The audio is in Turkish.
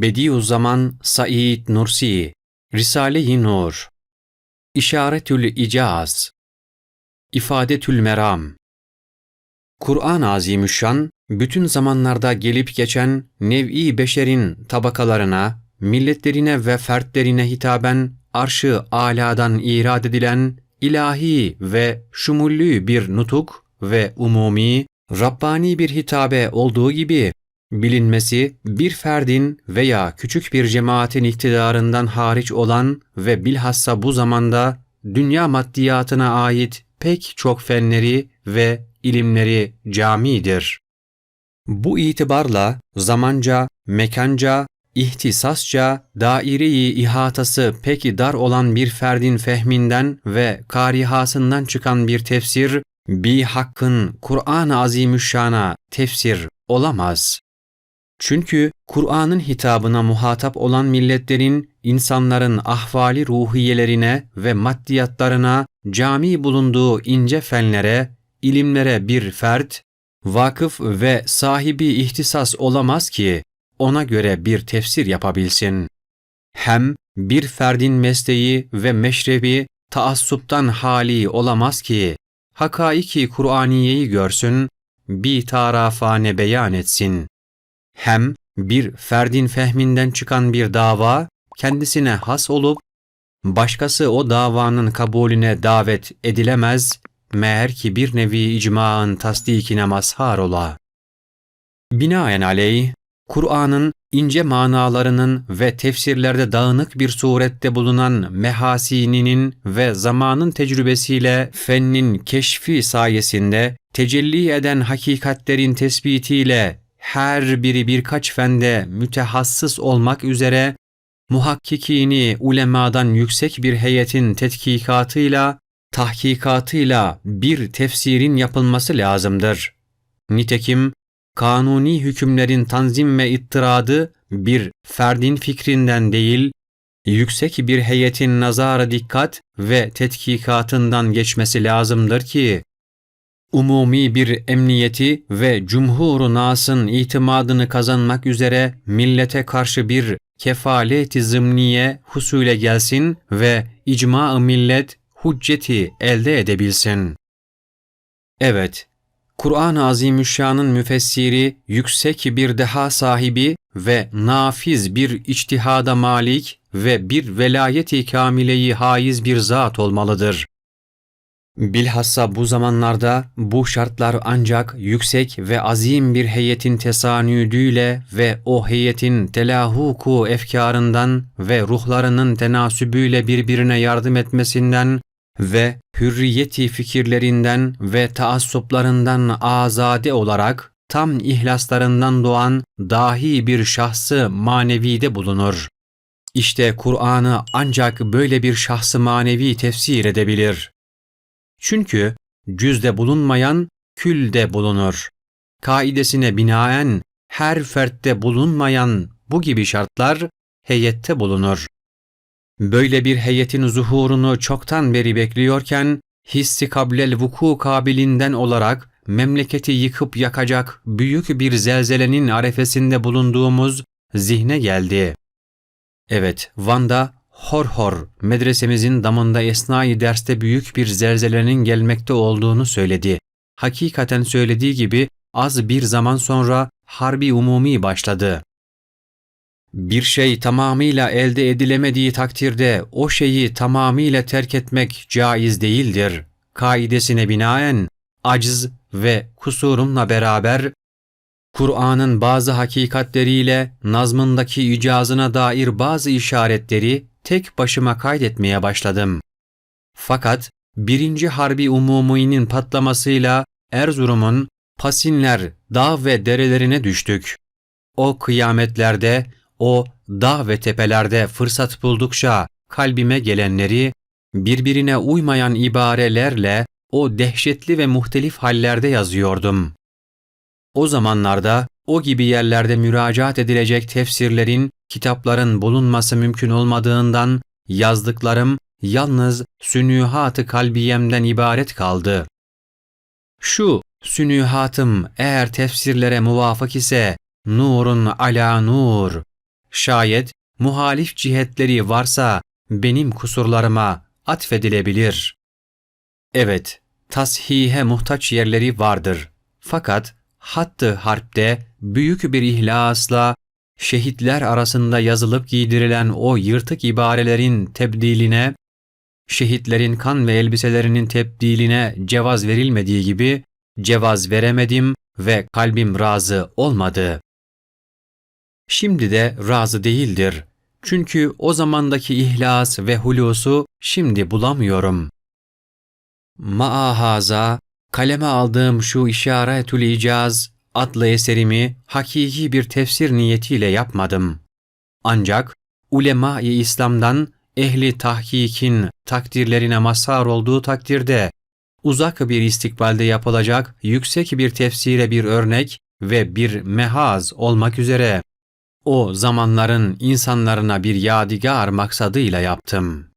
Bediüzzaman Said Nursi Risale-i Nur. İşaretül İcaz. İfadetül Meram. Kur'an-ı Azimüşşan, bütün zamanlarda gelip geçen nev'i beşerin tabakalarına, milletlerine ve fertlerine hitaben arşı aladan irad edilen ilahi ve şumullü bir nutuk ve umumi, Rabbani bir hitabe olduğu gibi bilinmesi bir ferdin veya küçük bir cemaatin iktidarından hariç olan ve bilhassa bu zamanda dünya maddiyatına ait pek çok fenleri ve ilimleri camidir. Bu itibarla zamanca, mekanca, ihtisasça daire-i ihatası pek dar olan bir ferdin fehminden ve karihasından çıkan bir tefsir, bir hakkın Kur'an-ı Azimüşşan'a tefsir olamaz. Çünkü Kur'an'ın hitabına muhatap olan milletlerin, insanların ahvali ruhiyelerine ve maddiyatlarına cami bulunduğu ince fenlere, ilimlere bir fert, vakıf ve sahibi ihtisas olamaz ki ona göre bir tefsir yapabilsin. Hem bir ferdin mesleği ve meşrebi taassuptan hali olamaz ki hakaiki Kur'aniyeyi görsün, bir tarafane beyan etsin. Hem bir ferdin fehminden çıkan bir dava kendisine has olup başkası o davanın kabulüne davet edilemez meğer ki bir nevi icmaın tasdikine mazhar ola. Binaenaleyh, Kur'an'ın ince manalarının ve tefsirlerde dağınık bir surette bulunan mehasininin ve zamanın tecrübesiyle fennin keşfi sayesinde tecelli eden hakikatlerin tespitiyle her biri birkaç fende mütehassıs olmak üzere muhakkikini ulemadan yüksek bir heyetin tetkikatıyla, tahkikatıyla bir tefsirin yapılması lazımdır. Nitekim kanuni hükümlerin tanzim ve ittiradı bir ferdin fikrinden değil, yüksek bir heyetin nazara dikkat ve tetkikatından geçmesi lazımdır ki, umumi bir emniyeti ve cumhur nasın itimadını kazanmak üzere millete karşı bir kefalet-i zımniye husule gelsin ve icma millet hücceti elde edebilsin. Evet, Kur'an-ı Azimüşşan'ın müfessiri yüksek bir deha sahibi ve nafiz bir içtihada malik ve bir velayeti kamileyi haiz bir zat olmalıdır. Bilhassa bu zamanlarda bu şartlar ancak yüksek ve azim bir heyetin tesanüdüyle ve o heyetin telahuku efkarından ve ruhlarının tenasübüyle birbirine yardım etmesinden ve hürriyeti fikirlerinden ve taassuplarından azade olarak tam ihlaslarından doğan dahi bir şahsı manevide bulunur. İşte Kur'an'ı ancak böyle bir şahsı manevi tefsir edebilir. Çünkü cüzde bulunmayan külde bulunur. Kaidesine binaen her fertte bulunmayan bu gibi şartlar heyette bulunur. Böyle bir heyetin zuhurunu çoktan beri bekliyorken hissi kablel vuku kabilinden olarak memleketi yıkıp yakacak büyük bir zelzelenin arefesinde bulunduğumuz zihne geldi. Evet, Van'da hor hor medresemizin damında esnai derste büyük bir zelzelenin gelmekte olduğunu söyledi. Hakikaten söylediği gibi az bir zaman sonra harbi umumi başladı. Bir şey tamamıyla elde edilemediği takdirde o şeyi tamamıyla terk etmek caiz değildir. Kaidesine binaen aciz ve kusurumla beraber Kur'an'ın bazı hakikatleriyle nazmındaki icazına dair bazı işaretleri tek başıma kaydetmeye başladım. Fakat birinci harbi umuminin patlamasıyla Erzurum'un Pasinler dağ ve derelerine düştük. O kıyametlerde, o dağ ve tepelerde fırsat buldukça kalbime gelenleri, birbirine uymayan ibarelerle o dehşetli ve muhtelif hallerde yazıyordum. O zamanlarda o gibi yerlerde müracaat edilecek tefsirlerin, kitapların bulunması mümkün olmadığından yazdıklarım yalnız sünühat-ı kalbiyemden ibaret kaldı. Şu sünühatım eğer tefsirlere muvafık ise nurun ala nur, şayet muhalif cihetleri varsa benim kusurlarıma atfedilebilir. Evet, tashihe muhtaç yerleri vardır. Fakat hattı harpte büyük bir ihlasla şehitler arasında yazılıp giydirilen o yırtık ibarelerin tebdiline, şehitlerin kan ve elbiselerinin tebdiline cevaz verilmediği gibi cevaz veremedim ve kalbim razı olmadı. Şimdi de razı değildir. Çünkü o zamandaki ihlas ve hulusu şimdi bulamıyorum. Maahaza, kaleme aldığım şu İşaretül İcaz adlı eserimi hakiki bir tefsir niyetiyle yapmadım. Ancak ulema-i İslam'dan ehli tahkikin takdirlerine mazhar olduğu takdirde uzak bir istikbalde yapılacak yüksek bir tefsire bir örnek ve bir mehaz olmak üzere o zamanların insanlarına bir yadigar maksadıyla yaptım.''